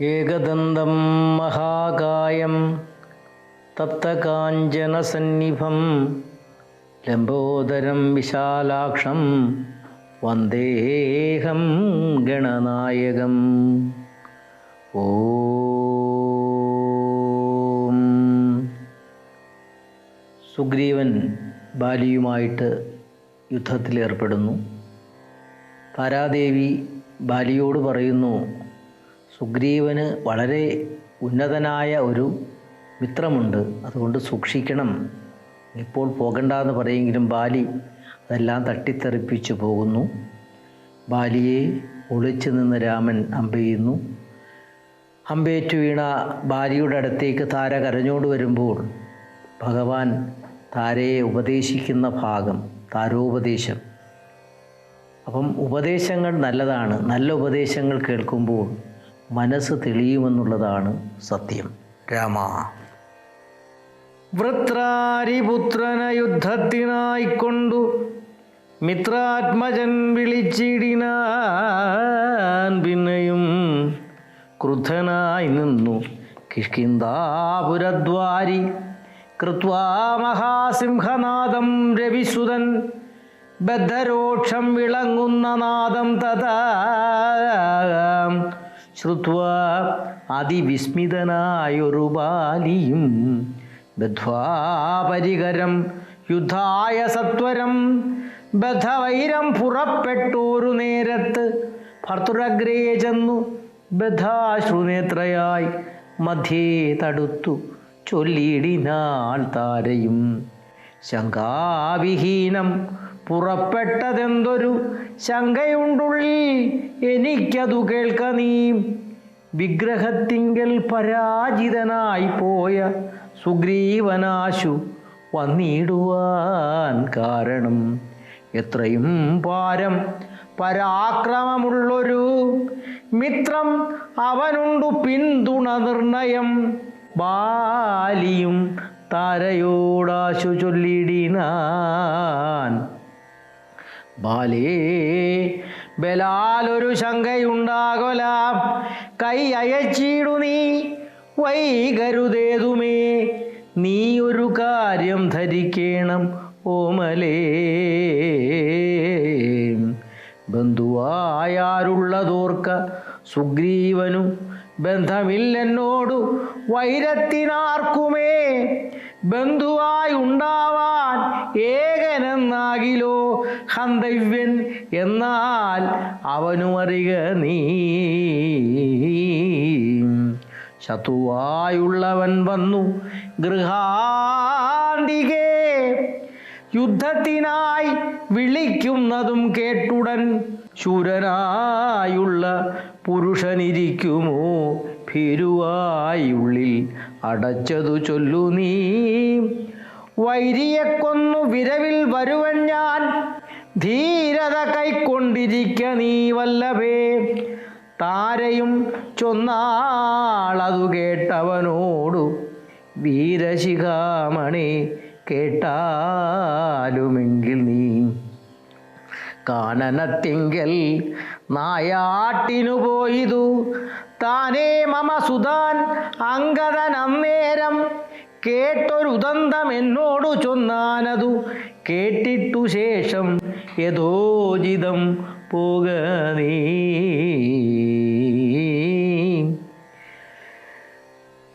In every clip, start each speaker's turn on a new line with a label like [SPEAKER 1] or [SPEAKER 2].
[SPEAKER 1] ഏകദന്തം മഹാകായം തപ്തകാഞ്ചനസന്നിഭം ലംബോദരം വിശാലാക്ഷം വന്ദേഹം ഗണനായകം. ഓം. സുഗ്രീവൻ ബാലിയുമായിട്ട് യുദ്ധത്തിലേർപ്പെടുന്നു. താരാദേവി ബാലിയോട് പറയുന്നു സുഗ്രീവന് വളരെ ഉന്നതനായ ഒരു മിത്രമുണ്ട്. അതുകൊണ്ട് സൂക്ഷിക്കണം. ഇപ്പോൾ പോകണ്ട എന്ന് പറയെങ്കിലും ബാലി അതെല്ലാം തട്ടിത്തെറിപ്പിച്ചു പോകുന്നു. ബാലിയെ ഒളിച്ചു നിന്ന് രാമൻ അമ്പെയ്യുന്നു. അമ്പേറ്റു വീണ ബാലിയുടെ അടുത്തേക്ക് താര കരഞ്ഞോട് വരുമ്പോൾ ഭഗവാൻ താരയെ ഉപദേശിക്കുന്ന ഭാഗം താരോപദേശം. അപ്പം ഉപദേശങ്ങൾ നല്ലതാണ്. നല്ല ഉപദേശങ്ങൾ കേൾക്കുമ്പോൾ മനസ്സ് തെളിയുമെന്നുള്ളതാണ് സത്യം. രാമ. വൃത്രാരിപുത്രന യുദ്ധത്തിനായിക്കൊണ്ടു മിത്രാത്മജൻ വിളിച്ചിടിനാൻ പിന്നെയും ക്രുദ്ധനായി നിന്നു. കിഷ്കിന്ദാപുരദ്വാരി കൃത്വാ മഹാസിംഹനാദം രവിസുതൻ ബദ്ധരോക്ഷം വിളങ്ങുന്ന നാദം തഥാ ശ്രുത്വാ അതിവിസ്മിതനായൊരു ബാലിയും ബദ്ധ്വാപരികരം യുദ്ധായ സത്വരം ബദ്ധവൈരം പുറപ്പെട്ടോരു നേരത്ത് ഭർത്തുരഗ്രേ ചെന്നു ബദ്ധാശ്രുനേത്രയായി മധ്യേ തടുത്തു ചൊല്ലിയിടിനാൾ താരയും ശങ്കാവിഹീനം പുറപ്പെട്ടതെന്തൊരു ശങ്കയുണ്ടുള്ളിൽ എനിക്കതു കേൾക്ക നീ. വിഗ്രഹത്തിങ്കൽ പരാജിതനായി പോയ സുഗ്രീവനാശു വന്നിടുവാൻ കാരണം എത്രയും പാരം പരാക്രമമുള്ളൊരു മിത്രം അവനുണ്ടു പിന്തുണ നിർണയം. ബാലിയും താരയോടാശു ചൊല്ലിടിനാൻ ബാലേ ബലാലൊരു ശങ്കയുണ്ടാകൊല. കൈ അയച്ചിടു നീ വൈകരുതേതുമേ. നീ ഒരു കാര്യം ധരിക്കണം ഓമലേ ബന്ധുവായാരുള്ളതോർക്ക സുഗ്രീവനും ബന്ധമില്ലെന്നോടു വൈരത്തിനാർക്കുമേ. ബന്ധുവായി ഉണ്ടാവാൻ ഏകനെന്നാകിലോ ഹന്തവ്യൻ എന്നാൽ അവനുമറിക നീ. ശത്രുവായുള്ളവൻ വന്നു ഗൃഹാന്തികെ യുദ്ധത്തിനായി വിളിക്കുന്നതും കേട്ടുടൻ ശൂരനായുള്ള പുരുഷനിരിക്കുമോ? ഭീരുവായുള്ളിൽ അടച്ചതു ചൊല്ലു നീ. വൈരിയെ കൊന്നു വിരവിൽ വരുവൻ ഞാൻ. ധീരത കൈക്കൊണ്ടിരിക്ക നീ വല്ലഭേ. താരയും ചൊന്നാളതു കേട്ടവനോടു. വീരശിഖാമണി കേട്ടാലുമെങ്കിൽ നീ. കാനനത്തിങ്കൽ നായാട്ടിനു പോയിതു. താനേ മമ സുതാൻ അങ്കദൻ അന്നേരം കേട്ടൊരുദന്തം എന്നോടു ചൊന്നാനതു. കേട്ടിട്ടു ശേഷം യഥോചിതം പോക നീ.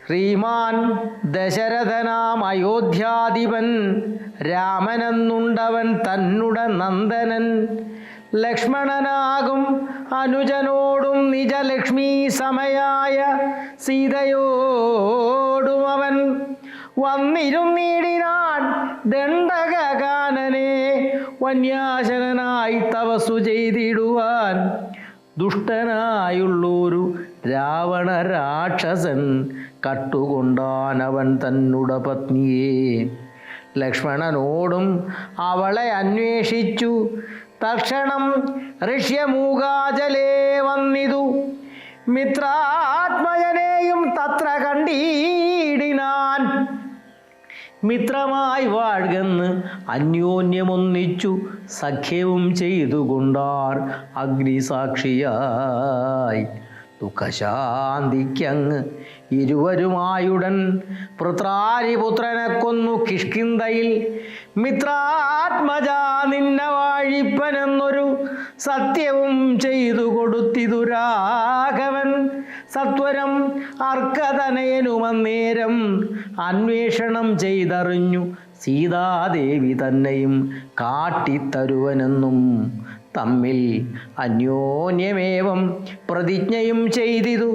[SPEAKER 1] ശ്രീമാൻ ദശരഥനാം അയോധ്യാധിപൻ രാമനെന്നുണ്ടവൻ തന്നുട നന്ദനൻ. ലക്ഷ്മണനാകും അനുജനോടും നിജലക്ഷ്മി സമയായ സീതയോടും അവൻ. വന്നിരുന്നീടിനാൻ ദണ്ഡകാനനെ വന്യാശനായി തപസ്സു ചെയ്തിടുവാൻ. ദുഷ്ടനായുള്ളൊരു രാവണ രാക്ഷസൻ കട്ടുകൊണ്ടാൻ അവൻ തന്നുട പത്നിയെ. ലക്ഷ്മണനോടും അവളെ അന്വേഷിച്ചു. തക്ഷണം ഋഷ്യമൂകാചലേ വന്നിതു. മിത്രാത്മജനെയും തത്ര കണ്ടീടിനാൻ. മിത്രമായി വാഴകെന്ന് അന്യോന്യമൊന്നിച്ചു സഖ്യവും ചെയ്തുകൊണ്ടാർ അഗ്നിസാക്ഷിയായി. ദുഃഖശാന്തിക്കങ്ങ് ഇരുവരുമായുടൻ പൃത്രാരിപുത്രനെ കൊന്നു കിഷ്കിന്തയിൽ മിത്രാത്മജാ നിന്ന വാഴിപ്പനെന്നൊരു സത്യവും ചെയ്തു കൊടുത്തിതുരാഘവൻ സത്വരം അർക്കതനയനുമന്നേരം അന്വേഷണം ചെയ്തറിഞ്ഞു. സീതാദേവി തന്നെയും കാട്ടിത്തരുവനെന്നും തമ്മിൽ അന്യോന്യമേവം പ്രതിജ്ഞയും ചെയ്തിതു.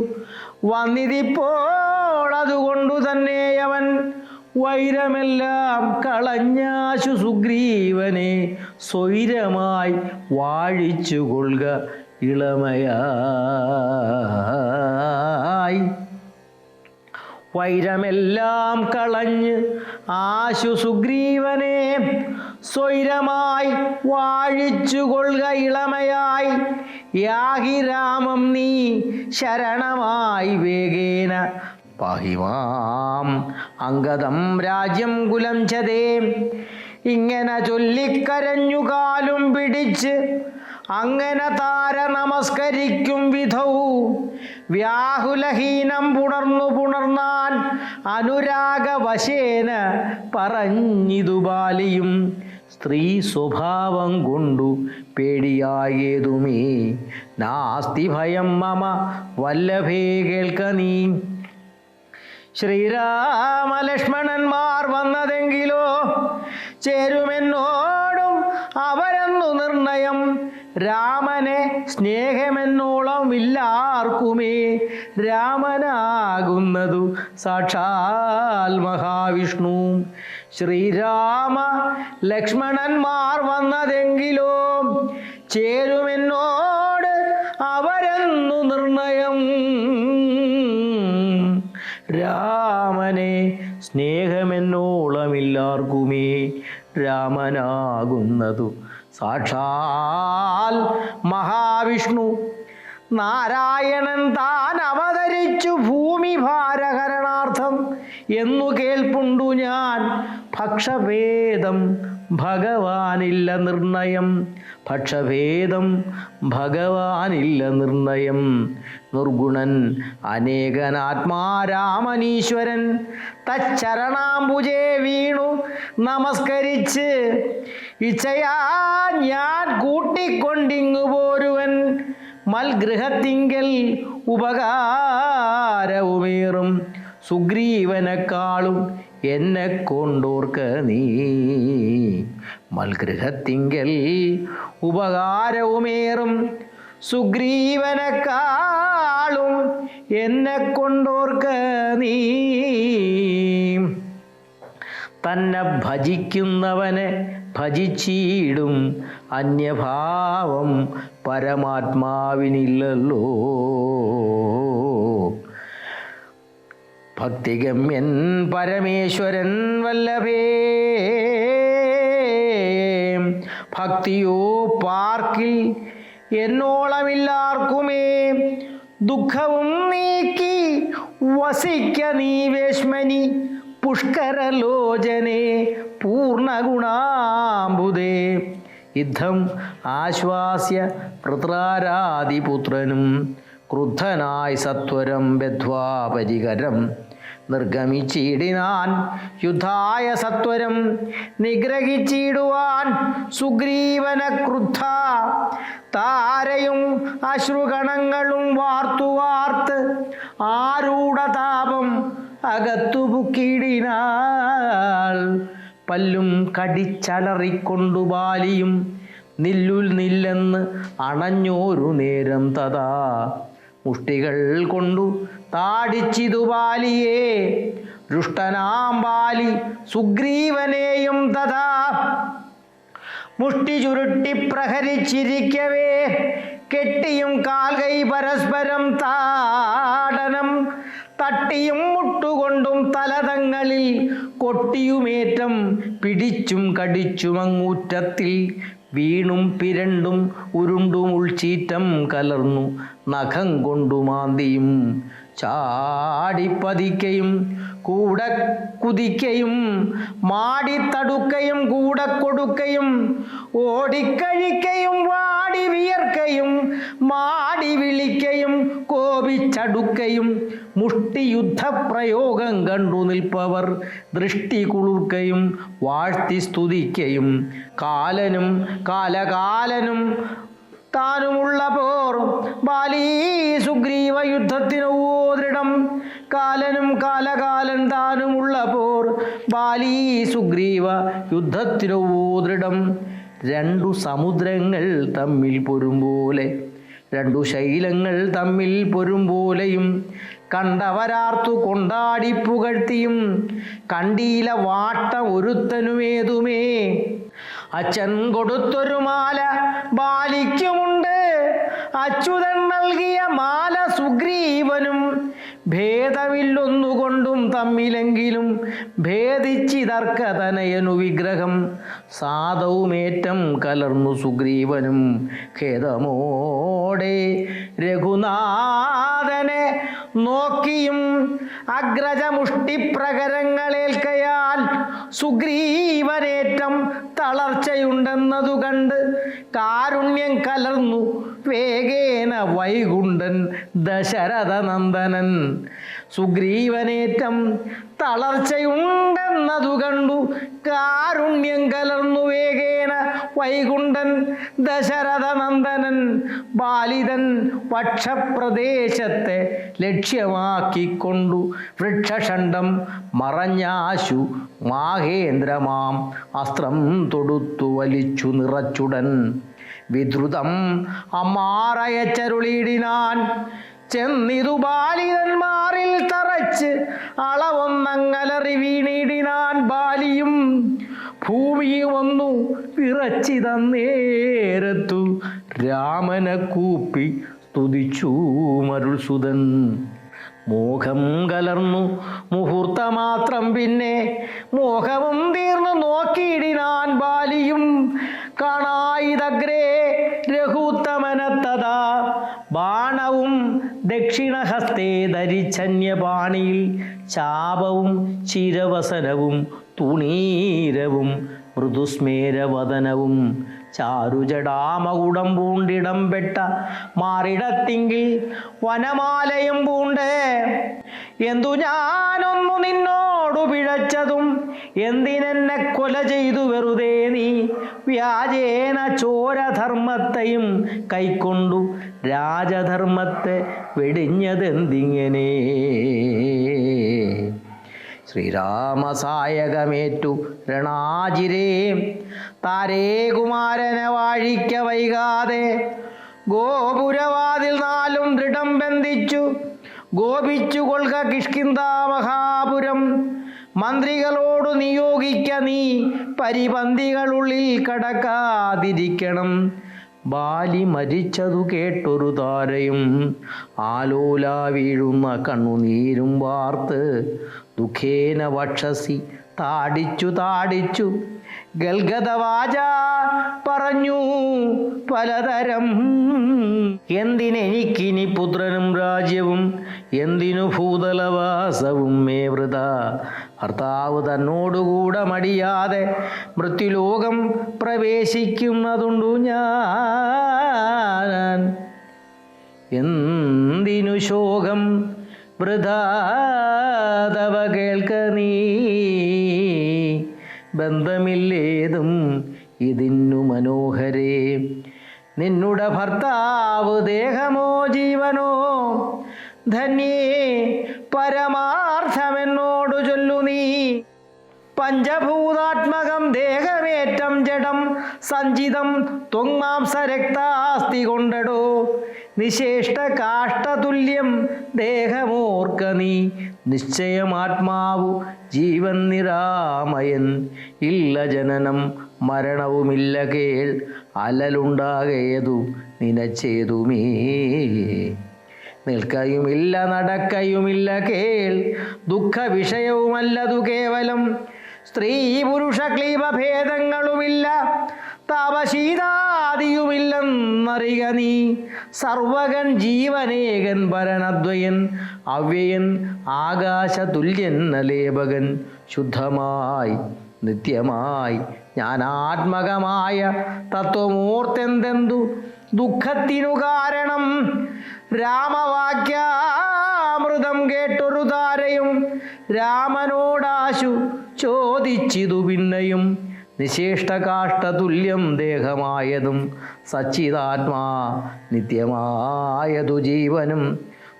[SPEAKER 1] വന്നിതിപ്പോൾ അതുകൊണ്ടു തന്നെ അവൻ വൈരമെല്ലാം കളഞ്ഞാശു സുഗ്രീവനെ സ്വൈരമായി വാഴിച്ചു കൊള്ളുക ഇളമയായി. വൈരമെല്ലാം കളഞ്ഞ് ആശു സുഗ്രീവനെ സ്വൈരമായി വാഴിച്ചു കൊള്ളുക ഇളമയായി. യാഹി രാമം നീ ശരണമായി വേഗേന. പഹിമാം അംഗതം രാജ്യം കുലം ചതേ. ഇങ്ങനെ ചൊല്ലിക്കരഞ്ഞു കാലും പിടിച്ച് അങ്ങനെ താര നമസ്കരിക്കും വിധൗ. വ്യാകുലഹീനം പുണർന്നു പുണർന്നാൻ അനുരാഗവശേന പറഞ്ഞിതു ബാലിയും. സ്ത്രീ സ്വഭാവം കൊണ്ടു പേടിയായേതുമേ. നാസ്തി ഭയം മമ വല്ലഭേ കേൾക്ക നീ. ശ്രീരാമലക്ഷ്മണന്മാർ വന്നതെങ്കിലോ ചേരുമെന്നോടും അവരെന്നു നിർണയം. രാമനെ സ്നേഹമെന്നോളം ഇല്ലാർക്കുമേ. രാമനാകുന്നതു സാക്ഷാൽ മഹാവിഷ്ണു. ശ്രീരാമ ലക്ഷ്മണന്മാർ വന്നതെങ്കിലോ ചേരുമെന്നോട് അവരെന്നു നിർണയം. രാമനെ സ്നേഹമെന്നോളമില്ലാർക്കുമേ. രാമനാകുന്നതു. സാക്ഷാൽ മഹാവിഷ്ണു നാരായണൻ താൻ അവതരിച്ചു ഭൂമി ഭാരഹരണാർത്ഥം എന്നു കേൾപ്പുണ്ടു ഞാൻ. ഭക്ഷഭേദം ഭഗവാനില്ല നിർണയം. പക്ഷഭേദം ഭഗവാനില്ല നിർണയം. നിർഗുണൻ അനേകനാത്മാരാമനീശ്വരൻ തച്ചരണാംബുജേ വീണു നമസ്കരിച്ച്. ഇച്ഛയാ ഞാൻ കൂട്ടിക്കൊണ്ടിങ്ങു പോരുവൻ. മൽഗൃഹത്തിങ്കൽ ഉപകാരവുമേറും. സുഗ്രീവനെക്കാളും എന്നെ കൊണ്ടോർക്ക നീ? മൽഗൃഹത്തിങ്കൽ ഉപകാരവുമേറും സുഗ്രീവനെക്കാളും എന്നെ കൊണ്ടോർക്ക നീ? തന്നെ ഭജിക്കുന്നവനെ ഭജിച്ചിടും അന്യഭാവം പരമാത്മാവിനില്ലല്ലോ. ഭക്തിഗമ്യൻ പരമേശ്വരൻ വല്ലഭേ. ഭക്തിയോ പാർക്കിൽ എന്നോളമില്ലാർക്കുമേ. ദുഃഖവും നീക്കി വസിക്ക നീ വേശ്മനി പുഷ്കരലോചനെ പൂർണഗുണാംബുദേ യുദ്ധം ആശ്വാസ്യ പൃത്രാരാതിപുത്രനും ക്രുദ്ധനായി സത്വരം ബദ്ധ്വാ പരികരം നിർഗമിച്ചിടിനാൻ യുദ്ധായ സത്വരം നിഗ്രഹിച്ചിടുവാൻ സുഗ്രീവന ക്രുദ്ധ. താരയും അശ്രുഗണങ്ങളും വാർത്തുവാർത്ത് ആരൂഢതാപം അകത്തു പുക്കിടിനാൾ പല്ലും കടിച്ചലറിക്കൊണ്ടു ബാലിയും നില്ലുൽ നില്ലെന്ന് അണഞ്ഞോരു നേരം തഥാ. മുഷ്ടികൾ കൊണ്ടു താടിച്ചിതു ബാലിയെ. ദുഷ്ടനാം ബാലി സുഗ്രീവനെയും തഥാ. മുഷ്ടി ചുരുട്ടി പ്രഹരിച്ചിരിക്കവേ. കെട്ടിയും കാൽകൈ പരസ്പരം താടനം. തട്ടിയും മുട്ടുകൊണ്ടും തലതങ്ങളിൽ കൊട്ടിയുമേറ്റം പിടിച്ചും കടിച്ചും അങ്ങൂറ്റത്തിൽ വീണും പിരണ്ടും ഉരുണ്ടും ഉൾച്ചീറ്റം കലർന്നു നഖം കൊണ്ടു മാന്തിയും. ചാടിപ്പതിക്കയും കൂടെ കുതിക്കയും മാടിത്തടുക്കയും കൂടെ കൊടുക്കയും ഓടിക്കഴിക്കയും വാടി വിയർക്കയും മാടി വിളിക്കയും കോപിച്ചടുക്കയും മുഷ്ടിയുദ്ധ പ്രയോഗം കണ്ടു നിൽപ്പവർ. ദൃഷ്ടി കുളിർക്കയും വാഴ്ത്തി സ്തുതിക്കയും. കാലനും കാലകാലനും താനുമുള്ള പോർ. ബാലീ സുഗ്രീവ യുദ്ധത്തിനോ ദൃഢം കാലനും കാലകാലൻ താനുമുള്ള പോർ. ബാലീ സുഗ്രീവ യുദ്ധത്തിനോ ദൃഢം രണ്ടു സമുദ്രങ്ങൾ തമ്മിൽ പൊരുമ്പോലെ. രണ്ടു ശൈലങ്ങൾ തമ്മിൽ പൊരുമ്പോലെയും. കണ്ടവരാർത്തു കൊണ്ടാടി പുകഴ്ത്തിയും. കണ്ടീല വാട്ട ഒരുത്തനുമേതുമേ. അച്ഛൻ കൊടുത്തൊരു മാല ബാലിക്കുമുണ്ട്. അച്യുതൻ നൽകിയ മാല സുഗ്രീവനും ഭേദമില്ലൊന്നുകൊണ്ടും തമ്മിലെങ്കിലും ഭേദിച്ചിതർക്കതനയനു വിഗ്രഹം. സാധവുമേറ്റം കലർന്നു സുഗ്രീവനും ഖേദമോടെ രഘുനാഥനെ നോക്കിയും അഗ്രജമുഷ്ടിപ്രകരങ്ങളേൽക്കയാൽ സുഗ്രീവനേറ്റം തളർച്ചയുണ്ടെന്നതു കണ്ട് കാരുണ്യം കലർന്നു വേഗേന വൈകുണ്ഠൻ ദശരഥനന്ദനൻ. സുഗ്രീവനേറ്റം തളർച്ചയുണ്ടെന്നതു കണ്ടു. കാരുണ്യം കലർന്നു വേഗേന വൈകുണ്ഠൻ ദശരഥനന്ദനൻ ബാലിതൻ പക്ഷപ്രദേശത്തെ ലക്ഷ്യമാക്കിക്കൊണ്ടു. വൃക്ഷഷണ്ഡം മറഞ്ഞാശു മാഹേന്ദ്രമാം അസ്ത്രം തൊടുത്തു വലിച്ചു നിറച്ചുടൻ. വിദ്രുതം അമ്മാറയച്ചരുളിയിടിനാൻ ചെന്നിതു ബാലിതന്മാരിൽ തറച്ച് അളവൊന്നങ്ങലറി വീണിടിനാൻ ബാലിയും ഭൂമിയിൽ വന്നു വിറച്ചിതന്നേരത്തു രാമനെ കൂപ്പി സ്തുതിച്ചു മരുൾസുതൻ. മോഹം കലർന്നു മുഹൂർത്തമാത്രം പിന്നെ മോഹവും തീർന്നു നോക്കിയിടിനാൻ ബാലിയും കാണായിതഗ്രേ രഘുത്തമനത്തതാ ബാണവും ദക്ഷിണഹസ്തേ ധരിച്ചന്യപാണിയിൽ ചാപവും ചിരവസനവും തുണീരവും മൃദുസ്മേരവദനവും ചാരുജടാമകുടം പൂണ്ടിടം പെട്ട മാറിടത്തിങ്കിൽ വനമാലയും പൂണ്ട്. എന്തു ഞാനൊന്നു നിന്നോടു പിഴച്ചതും എന്തിനെന്നെ കൊല ചെയ്തു വെറുതെ നീ? വ്യാജേന ചോരധർമ്മത്തെയും കൈക്കൊണ്ടു രാജധർമ്മത്തെ വെടിഞ്ഞതെന്തിങ്ങനെ? ശ്രീരാമസായകമേറ്റു രണാജിരേ. താരേ കുമാരനെ വാഴിക്ക വൈകാതെ. ഗോപുരവാതിൽ നാലും ദൃഢം ബന്ധിച്ചു. ഗോപിച്ചു കൊൽക കിഷ്കിന്ത മഹാപുരം. മന്ത്രികളോട് നിയോഗിക്ക നീ പരിപന്തികളുള്ളിൽ കടക്കാതിരിക്കണം. ബാലി മരിച്ചതു കേട്ടൊരു താരയും ആലോല വീഴുന്ന കണ്ണുനീരും വാർത്ത് ദുഃഖേന വക്ഷസി താടിച്ചു താടിച്ചു. ഗൽഗതവാച പറഞ്ഞു പലതരം. എന്തിനെനിക്കിനി പുത്രനും രാജ്യവും? എന്തിനു ഭൂതലവാസവും? മേ വൃത ഭർത്താവ് തന്നോടുകൂടെ മടിയാതെ മൃത്യുലോകം പ്രവേശിക്കുന്നതുണ്ടു ഞാൻ. എന്തിനു ശോകം? വൃതാതവ കേൾക്ക നീ. ബന്ധമില്ലേതും ഇതിന്നു മനോഹരേ. നിന്നുടെ ഭർത്താവ് ദേഹമോ ജീവനോ? ധന്യേ പരമാർത്ഥമെന്നോടു ചൊല്ലു നീ. പഞ്ചഭൂതാത്മകം ദേഹമേറ്റം ജഡം സഞ്ചിതം ത്വങ്മാംസരക്താസ്തി കൊണ്ടടോ. നിശേഷ്ട കാഷ്ടതുല്യം ദേഹമോർക്ക നീ. നിശ്ചയമാത്മാവു ജീവൻ നിരാമയൻ. ഇല്ല ജനനം മരണവുമില്ല കേൾ. അലലുണ്ടാകേതു നിനച്ചേതുമേ. നിൽക്കയുമില്ല നടക്കയുമില്ല കേൾ. ദുഃഖ വിഷയവുമല്ലതു കേവലം. സ്ത്രീ പുരുഷ ക്ലീബ ആദിയുമില്ലെന്നറിക നീ. സർവകൻ ജീവനേകൻ ഭരണദ്വയൻ അവ്യയൻ ആകാശതുല്യൻ നലേപകൻ ശുദ്ധമായി നിത്യമായി ജ്ഞാനാത്മകമായ തത്വമൂർത്തെന്തെന്തു? ദുഃഖത്തിനു കാരണം രാമവാക്യാമൃതം കേട്ടൊരു താരയും രാമനോടാശു ചോദിച്ചിതു പിന്നെയും. നിശേഷ്ടകാഷ്ടതുല്യം ദേഹമായതും സച്ചിതാത്മാ നിത്യമായതു ജീവനും.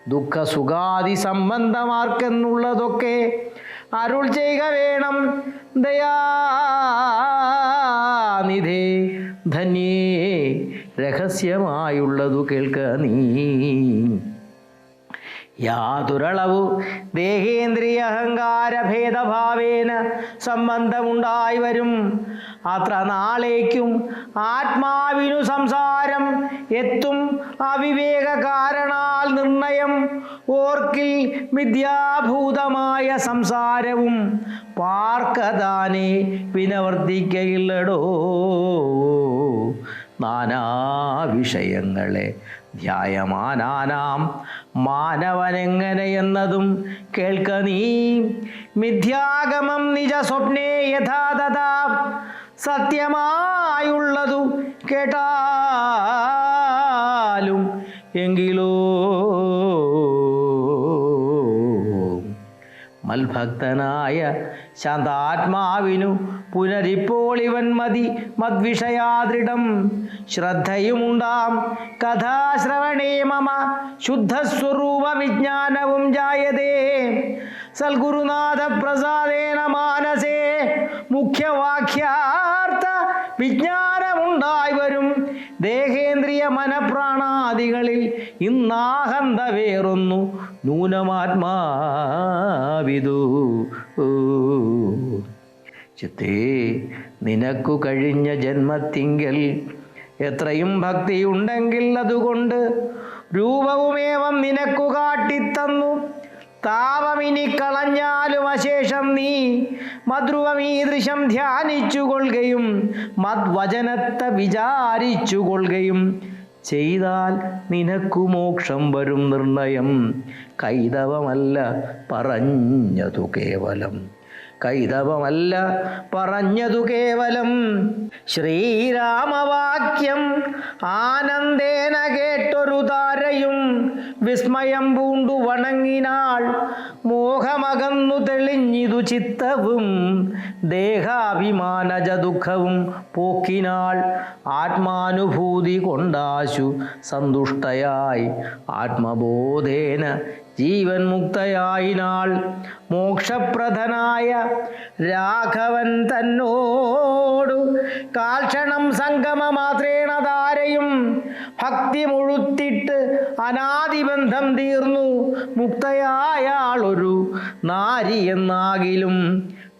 [SPEAKER 1] ദുഃഖസുഖാദി സംബന്ധമാർക്കെന്നുള്ളതൊക്കെ അരുൾ ചെയ്യുക വേണം. ദയാനിധേ ധന്യേ രഹസ്യമായുള്ളതു കേൾക്ക നീ. യാതൊരളവു ദേഹേന്ദ്രിയ അഹങ്കാര ഭേദഭാവേന സംബന്ധമുണ്ടായി വരും. അത്ര നാളേക്കും ആത്മാവിനു സംസാരം എത്തും അവിവേക കാരണാൽ നിർണയം. ഓർക്കിൽ മിഥ്യാഭൂതമായ സംസാരവും പാർക്കതാനെ വിനവർത്തിക്കയില്ലടോ നാനാ വിഷയങ്ങളെ ധ്യായമാനാനാം മാനവനെങ്ങനെയെന്നതും കേൾക്ക നീ. മിഥ്യാഗമം നിജ സ്വപ്നേ യഥാതഥാ സത്യമായുള്ളതു കേട്ടാലും എങ്കിലോ മൽഭക്തനായ ശാന്താത്മാവിനു പുനരിപ്പോൾ ഇവൻ മതി മദ്വിഷയാദൃഢം. ശ്രദ്ധയുമുണ്ടാം കഥാശ്രവണേ മമ ശുദ്ധസ്വരൂപ വിജ്ഞാനവും ജായതേ. സൽഗുരുനാഥ പ്രസാദേന മാനസേ. മുഖ്യവാക്യാർത്ഥ വിജ്ഞാന ദേഹേന്ദ്രിയ മനപ്രാണാദികളിൽ ഇന്നാഹന്ത വേറൊന്നു നൂനമാത്മാവിതു ചിത്തേ നിനക്കു കഴിഞ്ഞ ജന്മത്തിങ്കൽ എത്രയും ഭക്തിയുണ്ടെങ്കിൽ അതുകൊണ്ട് രൂപവുമേവം നിനക്കു കാട്ടിത്തന്നു. താപമിനി കളഞ്ഞാലും അശേഷം നീ മധ്രുവമീദൃശം ധ്യാനിച്ചു കൊള്ളുകയും മദ്വചനത്തെ വിചാരിച്ചു കൊള്ളുകയും ചെയ്താൽ നിനക്കു മോക്ഷം വരും നിർണയം. കൈതവമല്ല പറഞ്ഞതു കേവലം. കൈതവമല്ല പറഞ്ഞതു കേവലം. ശ്രീരാമവാക്യം ആനന്ദേന കേട്ടൊരു താരയും വിസ്മയം പൂണ്ടു വണങ്ങിനാൾ. മോഹമകന്നു തെളിഞ്ഞിതു ചിത്തവും ദേഹാഭിമാനജ ദുഃഖവും പോക്കിനാൾ. ആത്മാനുഭൂതി കൊണ്ടാശു സന്തുഷ്ടയായി. ആത്മബോധേന ജീവൻ മുക്തയായിനാൾ മോക്ഷപ്രദനായ രാഘവൻ തന്നോടു കാൽക്ഷണം സംഗമമാത്രേണ ധാരയും ഭക്തി മുഴുത്തിട്ട് അനാദിബന്ധം തീർന്നു. മുക്തയായാളൊരു നാരി എന്നാകിലും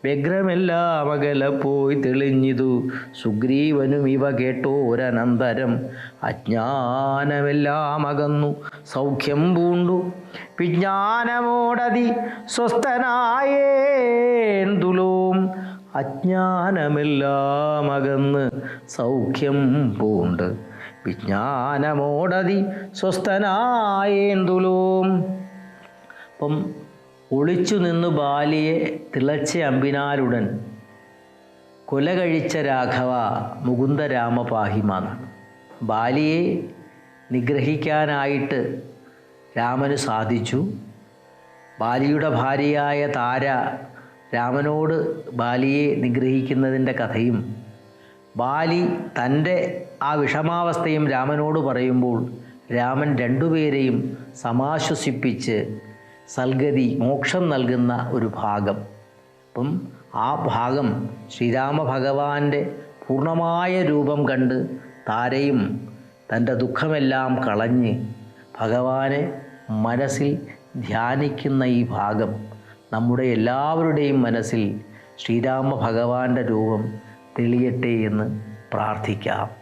[SPEAKER 1] വ്യഗ്രമെല്ലാം അകലപ്പോയി പോയി തെളിഞ്ഞിതു. സുഗ്രീവനും ഇവ കേട്ടോരനന്തരം അജ്ഞാനമെല്ലാം അകന്നു. സൗഖ്യം പൂണ്ടു. വിജ്ഞാനമോടതി സ്വസ്ഥനായേന്തുലോം. അജ്ഞാനമെല്ലാം അകന്ന് സൗഖ്യം പൂണ്ട്. വിജ്ഞാനമോടതി സ്വസ്ഥനായേന്തുലോം. അപ്പം ഒളിച്ചു നിന്നു ബാലിയെ തിളച്ച അമ്പിനാലുടൻ കൊല കഴിച്ച രാഘവ മുകുന്ദരാമ പാഹിമാന്നാണ് ബാലിയെ നിഗ്രഹിക്കാനായിട്ട് രാമന് സാധിച്ചു. ബാലിയുടെ ഭാര്യയായ താര രാമനോട് ബാലിയെ നിഗ്രഹിക്കുന്നതിന്റെ കഥയും ബാലി തന്റെ ആ വിഷമാവസ്ഥയും രാമനോട് പറയുമ്പോൾ രാമൻ രണ്ടുപേരെയും സമാശ്വസിപ്പിച്ച് സൽഗതി മോക്ഷം നൽകുന്ന ഒരു ഭാഗം. അപ്പം ആ ഭാഗം ശ്രീരാമ ഭഗവാന്റെ പൂർണമായ രൂപം കണ്ട് താരയും തന്റെ ദുഃഖമെല്ലാം കളഞ്ഞ് ഭഗവാനെ മനസ്സിൽ ധ്യാനിക്കുന്ന ഈ ഭാഗം നമ്മുടെ എല്ലാവരുടെയും മനസ്സിൽ ശ്രീരാമ ഭഗവാന്റെ രൂപം തെളിയട്ടെ എന്ന് പ്രാർത്ഥിക്കാം.